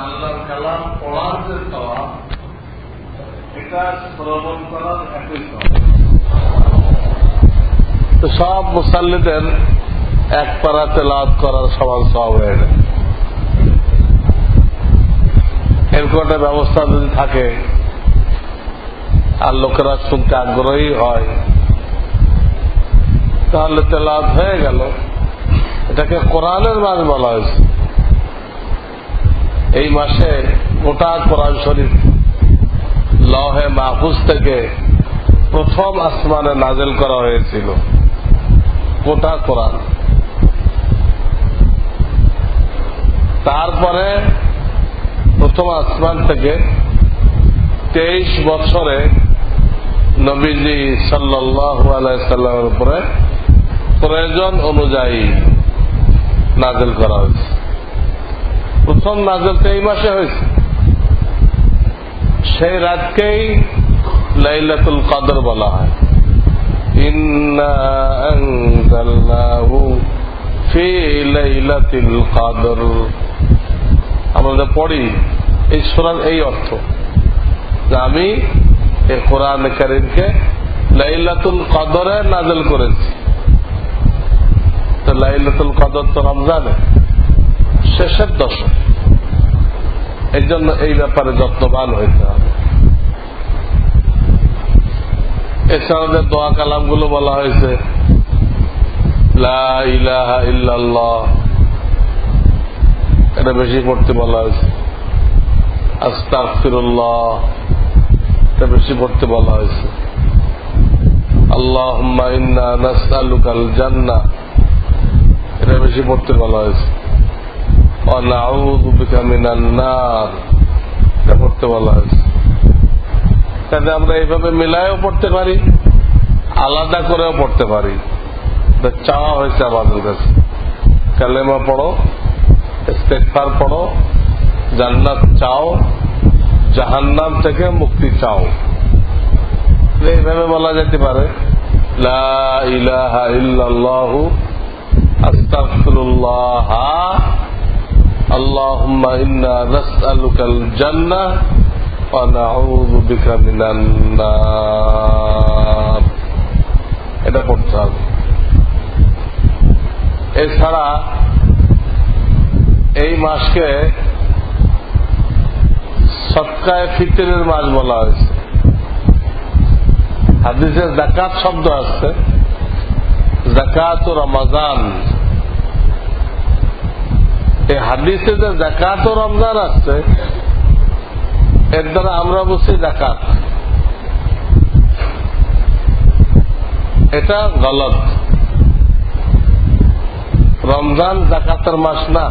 আল্লাহর কালাম পড়ার যে সওয়াব এটা শ্রবণ করার একই তো সব মুসাল্লিদের এক পারা তেলাওয়াত করার সমান সওয়াব হয়ে যায়। এরকম একটা ব্যবস্থা যদি থাকে, আর লোকেরা শুনতে আগ্রহী হয়, তাহলে তেলাওয়াত হয়ে গেল। এটাকে কোরআনের মাস বলা হয়েছে। এই মাসে গোটা কোরআন শরীফ লহে মাহফুজ থেকে প্রথম আসমানে নাজেল করা হয়েছিল। গোটা কোরআন। তারপরে প্রথম আসমান থেকে তেইশ বছরে নবীজি সাল্লামের উপরে প্রয়োজন অনুযায়ী নাজেল করা হয়েছে। প্রথম নাজেল তো এই মাসে হয়েছে। সেই রাতকেই লাইলাতুল কদর বলা হয়। আমরা পড়ি, এই সুরার এই অর্থ। যে আমি এই কোরআন করিমকে লাইলাতুল কদরে নাজেল করেছি। তো লাইলাতুল কদর তো রমজানে। শেষের দশক। এই জন্য এই ব্যাপারে যত্নবান হইতে হবে। এছাড়া যে দোয়া কালামগুলো বলা হয়েছে এটা বেশি পড়তে বলা হয়েছে। আস্তাগফিরুল্লাহ, এটা বেশি পড়তে বলা হয়েছে। আল্লাহ ইন্না নাসআলুকাল জান্নাহ, এটা বেশি পড়তে বলা হয়েছে। পড়তে বলা হয়েছে। তাতে আমরা এইভাবে মিলায়ও পড়তে পারি, আলাদা করেও পড়তে পারি। চাওয়া হয়েছে আমাদের কাছে। কালেমা পড়ো ইস্তেকফার পড়ো, জান্নাত চাও, জাহান্নাম থেকে মুক্তি চাও। এইভাবে বলা যেতে পারে, লা ইলাহা ইল্লাল্লাহু আস্তাগফিরুল্লাহ اللهم إنا نسألك الجنة ونعوذ بك من النار এটা পড়তে হবে এছাড়া এই মাসকে সৎকায় ফিতরের মাস বলা হয়েছে হাদিসের জাকাত শব্দ আসছে জাকাত ও রমাজান এই হাদিসে যে জাকাত ও রমজান আসছে এর দ্বারা আমরা বুঝছি জাকাত এটা গলত। রমজান জাকাতের মাস না।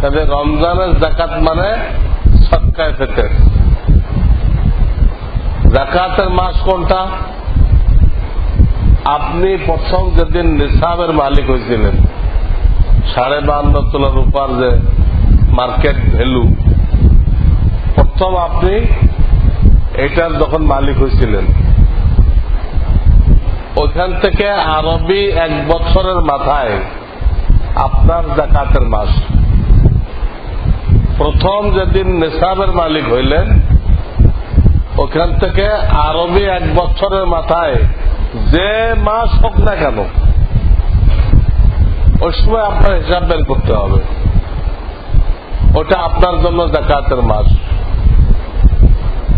কাজে রমজানের জাকাত মানে সৎকায় ফেতে জাকাতের মাস কোনটা? আপনি প্রথম যেদিন নিসাবের মালিক হয়েছিলেন, সাড়ে বান্ন তোলা রূপার যে মার্কেট ভ্যালু, প্রথম আপনি এটার যখন মালিক হয়েছিলেন ওইখান থেকে আরবি এক বছরের মাথায় আপনার জাকাতের মাস। প্রথম যেদিন নিসাবের মালিক হইলেন, ওখান থেকে আরবি এক বছরের মাথায় যে মাস হোক না কেন, ওই সময় আপনার হিসাব বের করতে হবে। ওটা আপনার জন্য জাকাতের মাস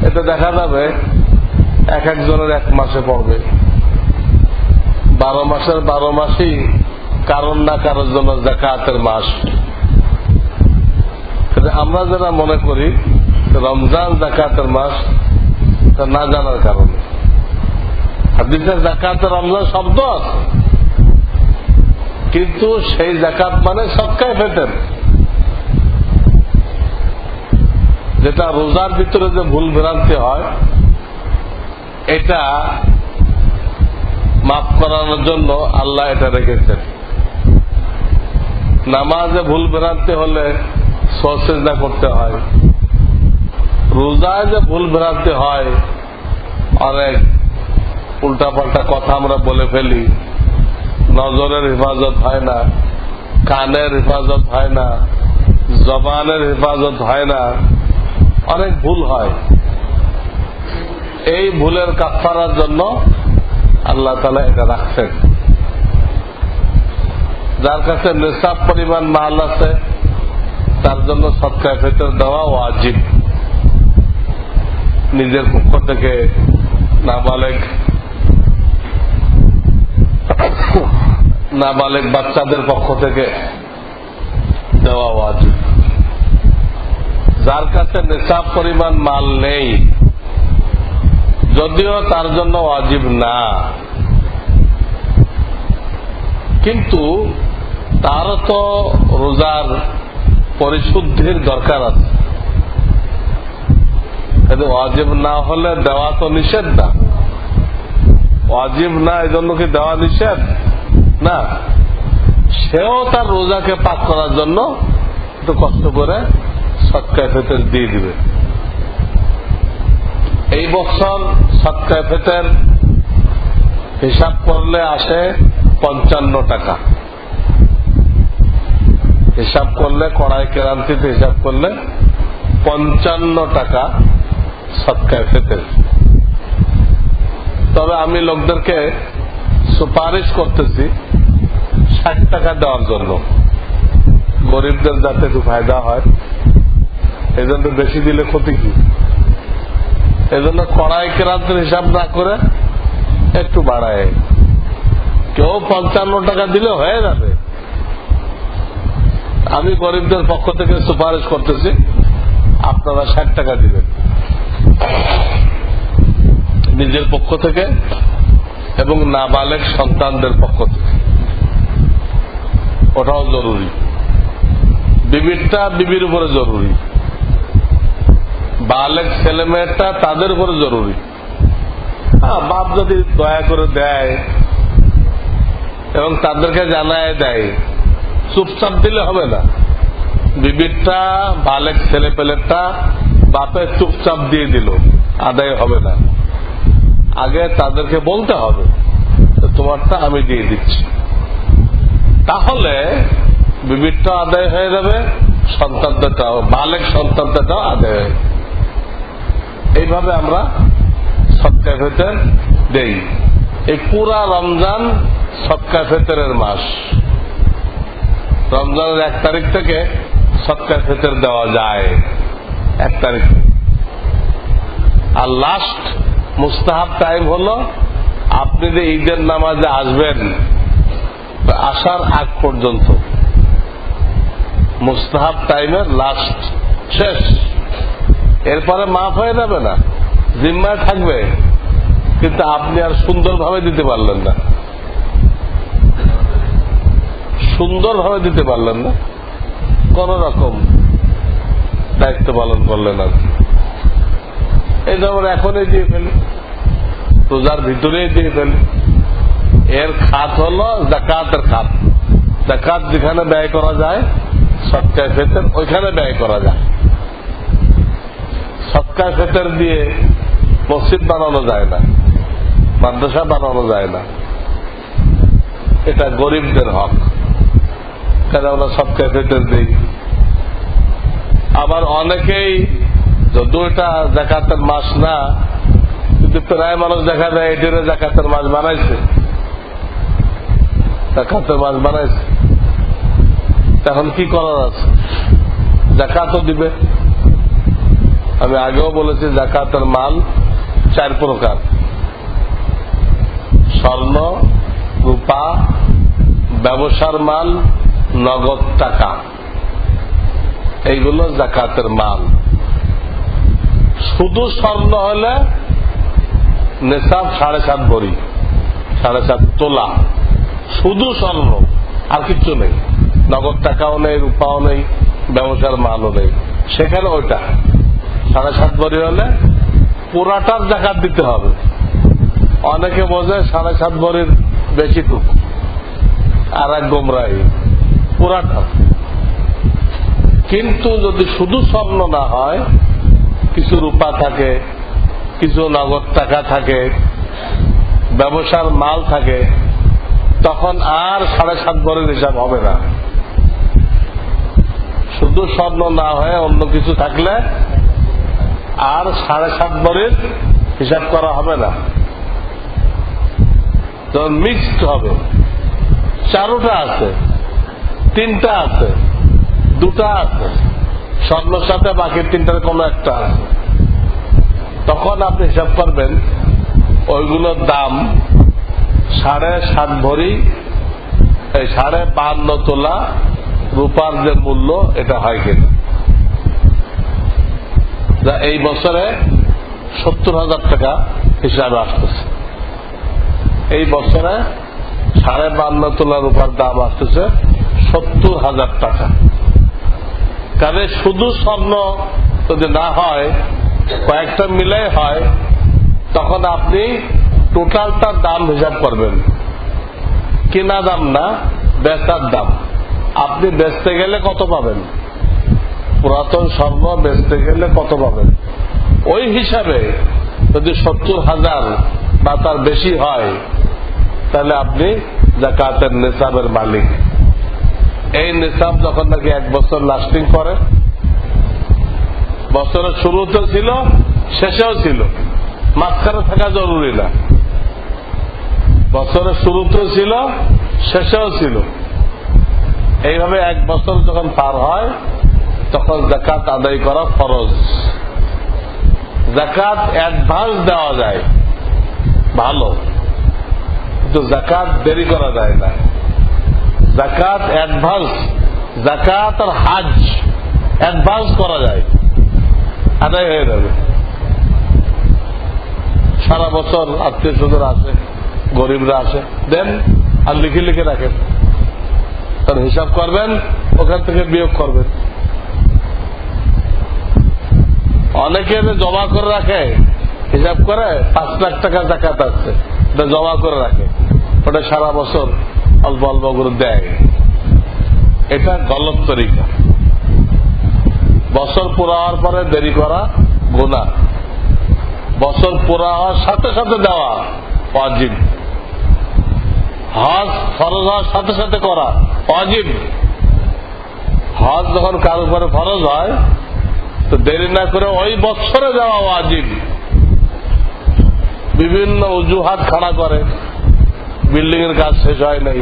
এটা দেখা যাবে এক একজনের এক মাসে পড়বে। বারো মাসের বারো মাসই কারণ না কারোর জন্য জাকাতের মাস। আমরা যারা মনে করি রমজান জাকাতের মাস, তা না জানার কারণে। হাদিসের জাকাত রমজান শব্দ কিন্তু সেই জাকাত মানে সৎকায় ফেতেন যেটা রোজার ভিতরে যে ভুল ভ্রান্তি হয়, এটা মাফ করানোর জন্য আল্লাহ এটা রেখেছেন। নামাজে ভুল ভ্রান্তি হলে সচেষ্টা করতে হয়। রোজায় যে ভুল ভ্রান্তি হয়, অনেক উল্টা পাল্টা কথা আমরা বলে ফেলি। নজরের হেফাজত হয় না, কানের হেফাজত হয় না, জবানের হেফাজত হয় না। অনেক ভুল হয়। এই ভুলের কাফারার জন্য আল্লাহ তালা এটা রাখছেন। যার কাছে নেশাব পরিমাণ মাল আছে, তার জন্য সৎকায় ফেতর দেওয়া ওয়াজিব। নিজের পক্ষ থেকে নাবালেগ নাবালেগ বাচ্চাদের পক্ষ থেকে দেওয়া ওয়াজিব। যার কাছে নেশাব পরিমাণ মাল নেই, যদিও তার জন্য ওয়াজিব না। কিন্তু তারও তো রোজার পরিশুদ্ধির দরকার আছে। ওয়াজিব না হলে দেওয়া তো নিষেধ না। ওয়াজিব না এই জন্য কি দেওয়া নিষেধ? না, সেও তার রোজাকে পাক করার জন্য একটু কষ্ট করে সৎকায় ফেতের দিয়ে দিবে। এই বছর সৎকায় ফেতের হিসাব করলে আসে পঞ্চান্ন টাকা। হিসাব করলে, কড়াই কেরান্তিতে হিসাব করলে পঞ্চান্ন টাকা সৎকায় ফেতের। তবে আমি লোকদেরকে সুপারিশ করতেছি, ষাট টাকা দেওয়ার জন্য। গরিবদের যাতে একটু ফায়দা হয় এই জন্য বেশি দিলে ক্ষতি কি? এই জন্য কড়াই কেরান্তের হিসাব না করে একটু বাড়ায়। কেউ পঞ্চান্ন টাকা দিলে হয়ে যাবে। আমি গরিবদের পক্ষ থেকে সুপারিশ করতেছি, আপনারা ষাট টাকা দিবেন। নিজের পক্ষ থেকে এবং নাবালেক সন্তানদের পক্ষ থেকে। ওটাও জরুরি। বিবিরটা বিবির উপরে জরুরি। বালেক ছেলে মেয়েটা তাদের উপরে জরুরি। হ্যাঁ, বাপ যদি দয়া করে দেয় এবং তাদেরকে জানায় দেয় চুপচাপ দিলে হবে না। বিবিরটা বালেক ছেলে পেলেরটা বাপের চুপচাপ দিয়ে দিল আদায় হবে না। আগে তাদেরকে বলতে হবে তোমারটা আমি দিয়ে দিচ্ছি। তাহলে বিবিরটা আদায় হয়ে যাবে সন্তানটাও বালেক সন্তানটাও আদায় হয়ে এইভাবে আমরা সৎকা ফেতের দেই। এই পুরা রমজান সৎকার ফেতরের মাস। রমজানের এক তারিখ থেকে সৎকার ফেতের দেওয়া যায়। এক তারিখ। আর লাস্ট মুস্তাহাব টাইম হলো, আপনি যে ঈদের নামাজে আসবেন, আসার আগ পর্যন্ত। মুস্তাহাব টাইমের লাস্ট শেষ। এরপরে মাফ হয়ে যাবে না, জিম্মায় থাকবে। কিন্তু আপনি আর সুন্দরভাবে দিতে পারলেন না। সুন্দরভাবে দিতে পারলেন না। কোন রকম দায়িত্ব পালন করলেন আর এই যেমন এখনই দিয়ে ফেলি। রোজার ভিতরেই দিয়ে ফেলি। এর খাত হলো জাকাতের খাত। জাকাত যেখানে ব্যয় করা যায় সৎকায় ফেতের ওইখানে ব্যয় করা যায়। সৎকায় ফেতের দিয়ে মসজিদ বানানো যায় না, মাদ্রাসা বানানো যায় না। এটা গরিবদের হক। কেন আমরা সৎকায় ফেতের দিই। আবার অনেকেই যদিও এটা জাকাতের মাস না, কিন্তু প্রায় মানুষ দেখা যায় এটিরে জাকাতের মাস বানাইছে। জাকাতের মাস বানাইছে। এখন কি করার আছে? জাকাতও দিবে। আমি আগেও বলেছি, জাকাতের মাল চার প্রকার। স্বর্ণ, রূপা, ব্যবসার মাল নগদ টাকা। এইগুলো জাকাতের মাল শুধু স্বর্ণ হলে নেশাব সাড়ে সাত ভরি, সাড়ে সাত তোলা। শুধু স্বর্ণ, আর কিচ্ছু নেই। নগদ টাকাও নেই, রূপাও নেই, ব্যবসার মালও নেই। সেখানে ওইটা। সাড়ে সাত ভরি হলে পুরাটার জাকাত দিতে হবে। অনেকে বোঝে সাড়ে সাত ভরির বেশি টুক আর এক গোমরাই পুরাটা। কিন্তু যদি শুধু স্বর্ণ না হয় কিছু রূপা থাকে, কিছু নগদ টাকা থাকে, ব্যবসার মাল থাকে, তখন আর সাড়ে সাত ভরের হিসাব হবে না। শুধু স্বর্ণ না হয়ে অন্য কিছু থাকলে আর সাড়ে সাত বরের হিসাব করা হবে না। তখন মিক্সড হবে। চারোটা আছে, তিনটা আছে, দুটা আছে। স্বর্ণর সাথে বাকি তিনটার কোনো একটা তখন আপনি হিসাব করবেন, ওইগুলোর দাম সাড়ে সাত ভরি, এই সাড়ে বান্ন তোলা রূপার যে মূল্য, এটা হয় কিনা? যা এই বছরে সত্তর হাজার টাকা হিসাবে আসতেছে। এই বছরে সাড়ে বান্ন তোলা রূপার দাম আসতেছে সত্তর হাজার টাকা। কারণ শুধু স্বর্ণ যদি না হয়, কয়েকটা মিলে হয়, তখন আপনি টোটালটার দাম হিসাব করবেন। কেনা দাম না, বেচার দাম। আপনি বেচতে গেলে কত পাবেন? পুরাতন স্বর্ণ বেচতে গেলে কত পাবেন? ওই হিসাবে যদি সত্তর হাজার বা তার বেশি হয়, তাহলে আপনি জাকাতের নেশাবের মালিক। এই নেশাব যখন নাকি এক বছর লাস্টিং করে, বছরের শুরুতেও ছিল, শেষেও ছিল। মাঝখানে থাকা জরুরি না। বছরের শুরুতেও ছিল, শেষেও ছিল। এইভাবে এক বছর যখন পার হয়, তখন জাকাত আদায় করা ফরজ। জাকাত অ্যাডভান্স দেওয়া যায়। ভালো। কিন্তু জাকাত দেরি করা যায় না। জাকাত অ্যাডভান্স জাকাত আর হাজ অ্যাডভান্স করা যায়। আদায় হয়ে যাবে। সারা বছর আত্মীয় স্বজন আসে, গরিবরা আসে। দেন আর লিখে লিখে রাখেন। তার হিসাব করবেন, ওখান থেকে বিয়োগ করবেন। অনেকে জমা করে রাখে, হিসাব করে পাঁচ লাখ টাকা জাকাত আসছে জমা করে রাখে। ওটা সারা বছর অল্প অল্প করে দেয়। এটা গলত তরিকা। বছর পুরা হওয়ার পরে দেরি করা গোনা বছর পুরা হওয়ার সাথে সাথে দেওয়া অজিব হজ ফরজ হওয়ার সাথে সাথে করা অজিব হজ যখন কারোর উপরে ফরজ হয়, তো দেরি না করে ওই বছরে দেওয়া ওয়াজিব। বিভিন্ন অজুহাত খাড়া করে। বিল্ডিং এর কাজ শেষ হয় নাই,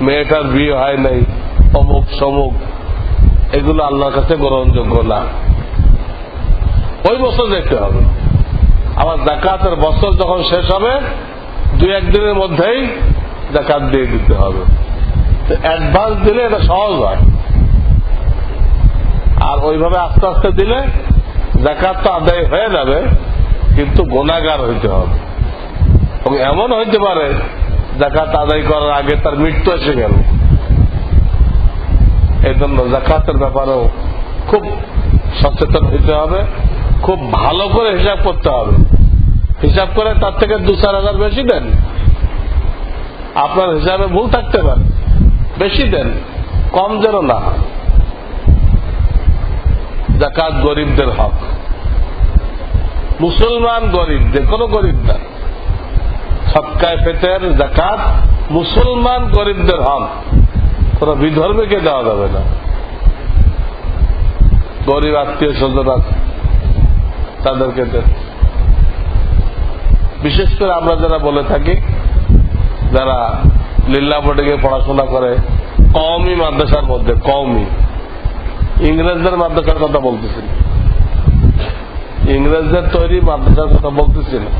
মেয়েটার বিয়ে হয় নাই, অমুক সমুক, এগুলো আল্লাহর কাছে গ্রহণযোগ্য না। ওই বছর দেখতে হবে। আবার জাকাতের বছর যখন শেষ হবে, দুই একদিনের মধ্যেই জাকাত দিয়ে দিতে হবে। অ্যাডভান্স দিলে এটা সহজ হয়। আর ওইভাবে আস্তে আস্তে দিলে জাকাত তো আদায় হয়ে যাবে, কিন্তু গোনাগার হইতে হবে। এবং এমন হইতে পারে জাকাত আদায় করার আগে তার মৃত্যু এসে গেল। এই জন্য জাকাতের ব্যাপারেও খুব সচেতন হইতে হবে, খুব ভালো করে হিসাব করতে হবে। হিসাব করে তার থেকে দু চার হাজার বেশি দেন। আপনার হিসাবে ভুল থাকতে পারে, বেশি দেন, কম যেন না। জাকাত গরিবদের হক। মুসলমান গরিব, যে কোনো গরিব না। সৎকায় ফেতের জাকাত মুসলমান গরিবদের হক। কোন বিধর্মীকে দেওয়া যাবে না। গরিব আত্মীয় স্বজন তাদেরকে দেন বিশেষ করে আমরা যারা বলে থাকি, যারা লিল্লা বোর্ডিংয়ে পড়াশোনা করে কমই মাদ্রাসার মধ্যে কমই ইংরেজদের মাদ্রাসার কথা বলতেছি ইংরেজদের তৈরি মাদ্রাসার কথা বলতেছি না।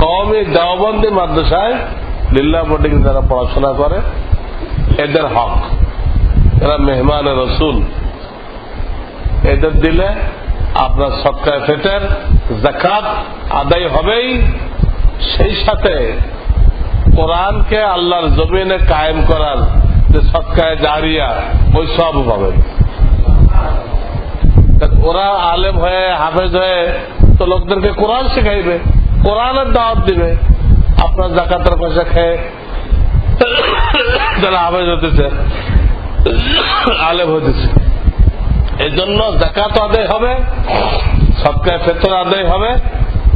কমই দেওবন্দি মাদ্রাসায় লিল্লা বোর্ডিং যারা পড়াশোনা করে, এদের হক। এরা মেহমান রসুল। এদের দিলে আপনার সৎকায় ফেটের জাকাত আদায় হবেই। সেই সাথে কোরআনকে আল্লাহর জমিনে কায়েম করার যে সৎকায় জারিয়া, ওই সব পাবেন। ওরা আলেম হয়ে, হাফেজ হয়ে তো লোকদেরকে কোরআন শেখাইবে। কোরআনের দাওয়াত দিবে, আপনার জাকাতের পয়সা খেয়ে যারা হাফেজ হতেছে, আলেম হতেছে। এই জন্য জাকাত আদায় হবে সৎকায় ফেতর আদায় হবে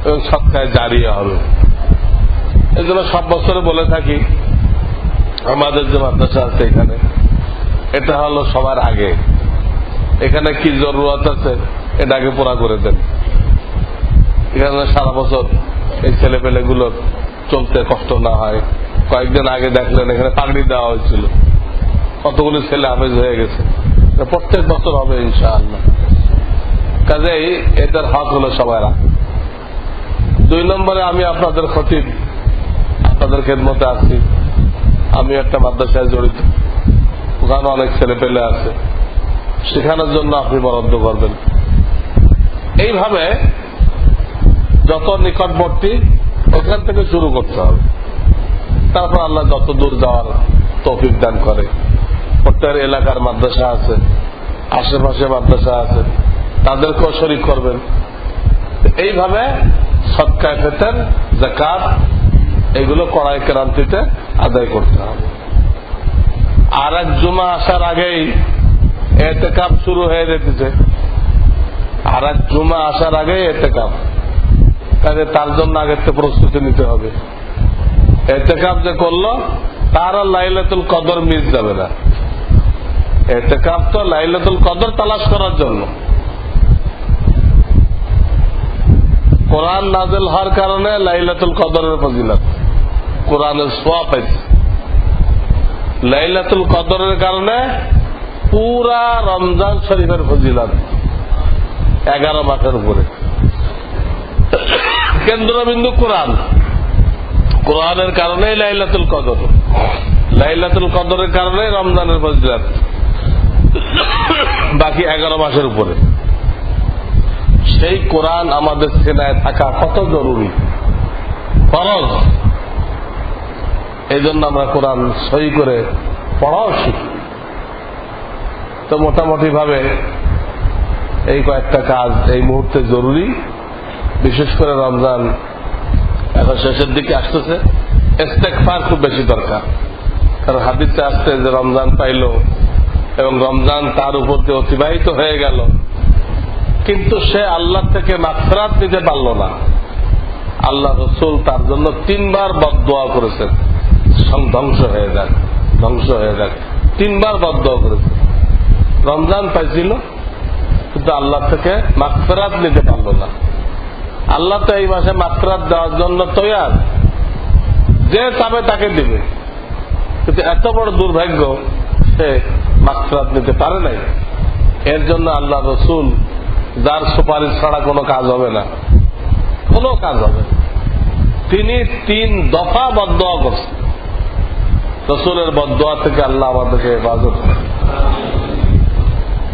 এবং সৎকায় জারিয়া হবে। এই জন্য সব বছরে বলে থাকি, আমাদের যে মাদ্রাসা আছে এখানে, এটা হলো সবার আগে। এখানে কি জরুরত আছে, এটা আগে পুরা করে দেন। এখানে সারা বছর এই ছেলে পেলেগুলোর চলতে কষ্ট না হয়। কয়েকদিন আগে দেখলেন এখানে পাগড়ি দেওয়া হয়েছিল। কতগুলো ছেলে হাফেজ হয়ে গেছে। প্রত্যেক বছর হবে ইনশাআল্লাহ। কাজেই এটার হক হলো সবাইরা দুই নম্বরে আমি আপনাদের খতিব, আপনাদের খেদমতে আছি। আমি একটা মাদ্রাসায় জড়িত। ওখানে অনেক ছেলে পেলে আছে। শেখানোর জন্য আপনি বরাদ্দ করবেন। এইভাবে যত নিকটবর্তী ওখান থেকে শুরু করতে হবে। তারপর আল্লাহ যত দূর যাওয়ার তৌফিক দান করে। প্রত্যেকের এলাকার মাদ্রাসা আছে, আশেপাশে মাদ্রাসা আছে, তাদেরকেও শরিক করবেন। এইভাবে সৎকায় ফেতেন জাকাত এগুলো কড়াই ক্রান্তিতে আদায় করতে হবে। আর এক জুমা আসার আগেই এতে কাপ শুরু হয়ে যেতেছে। আর এক জুমা আসার আগেই এতে কাপ কাজে তার জন্য আগের থেকে প্রস্তুতি নিতে হবে। এতে কাপ যে করল তার লাইলাতুল কদর মিস যাবে না। এতে কাপ তো লাইলাতুল কদর তালাশ করার জন্য। কোরআন নাজেল হওয়ার কারণে লাইলাতুল কদরের ফজিলত। কোরআনের সোয়া পাইছে। লাইলাতুল কদরের কারণে পুরা রমজান শরীফের ফজিলত। এগারো মাসের উপরে। কেন্দ্রবিন্দু কোরআন। কোরআনের কারণেই লাইলাতুল কদর। লাইলাতুল কদরের কারণে রমজানের ফজিলত। বাকি এগারো মাসের উপরে। সেই কোরআন আমাদের সেনায় থাকা কত জরুরি? ফরজ। এই জন্য আমরা কোরআন সই করে পড়াও শিখি। তো মোটামুটি ভাবে এই কয়েকটা কাজ এই মুহূর্তে জরুরি। বিশেষ করে রমজান এখন শেষের দিকে আসতেছে। ইস্তেকফার খুব বেশি দরকার। কারণ হাদিসে আসছে যে রমজান পাইল এবং রমজান তার উপর দিয়ে অতিবাহিত হয়ে গেল। কিন্তু সে আল্লাহ থেকে মাফরাত নিতে পারল না। আল্লাহ রসুল তার জন্য তিনবার বদোয়া করেছেন। ধ্বংস হয়ে যাক, ধ্বংস হয়ে যাক। তিনবার বদোয়া করেছেন। রমজান পাইছিল, কিন্তু আল্লাহ থেকে মাত্রাত নিতে পারল না। আল্লাহ তো এই মাসে মাফরাত দেওয়ার জন্য তৈয়ার। যে চাবে তাকে দিবে। কিন্তু এত বড় দুর্ভাগ্য সে মাফরাত নিতে পারে নাই। এর জন্য আল্লাহ রসুল যার সুপারিশ ছাড়া কোনো কাজ হবে না। কোনো কাজ হবে তিনি তিন দফা বদোয়া করছেন। রসুলের বদোয়া থেকে আল্লাহ আমাদেরকে হেফাজত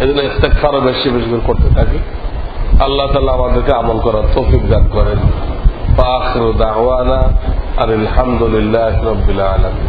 এই জন্য ইস্তেকফারও বেশি বেশি করতে থাকি। আল্লাহ তালা আমাদেরকে আমল করার তৌফিক দান করেন। পাখরু দাওয়ানা আর আলহামদুলিল্লাহ রবিল আলমী